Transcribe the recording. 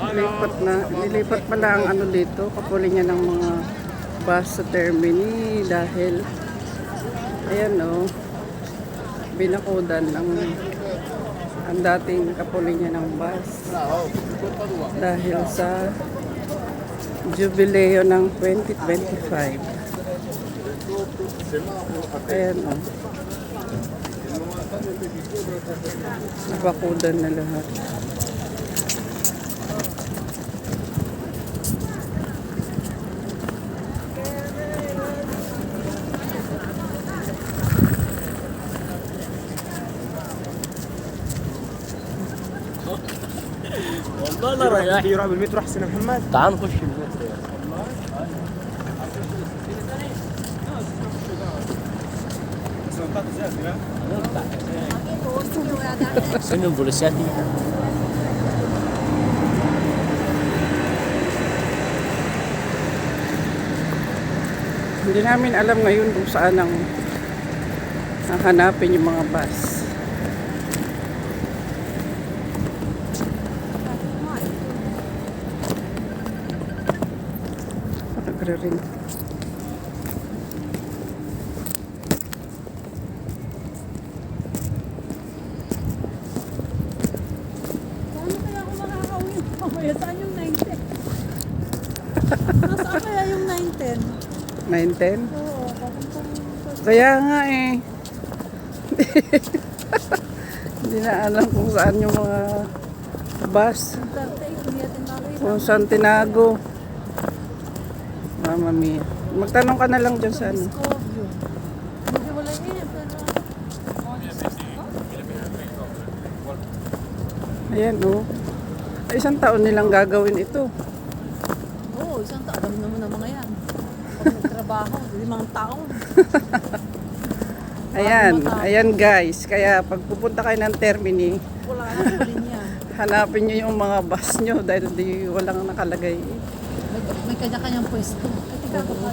Nilipat na, nilipat pala ang ano dito, kapuli niya ng mga bus sa termini dahil ayan o, binakudan ng ang dating kapuli niya ng bus dahil sa jubileo ng 2025. Ayan o. Nabakudan na lahat. والله لا رايح يروح بالمترو أحسن يا محمد. تعال نخش المترو Senin burası ya değil Hindi namin alam ngayon kung saan ang hahanapin yung mga bus. Nagre-ring. Mamaya? Saan yung 910? Nasaan kaya yung 910? 910? Oo, papuntang Kaya nga eh. Hindi na alam kung saan yung mga bus. Kung saan tinago. Mama mia. Magtanong ka na lang dyan sa ano. Ayan oh. Ay, isang taon nilang gagawin ito. Oo, isang taon alam naman ng mga yan. Pag nagtrabaho, limang taon. Ayan, ayan guys. Kaya pag pupunta kayo ng Termini, Wala na hanapin nyo yung mga bus nyo dahil di walang nakalagay. May, may kanya-kanyang pwesto. At ikaw, na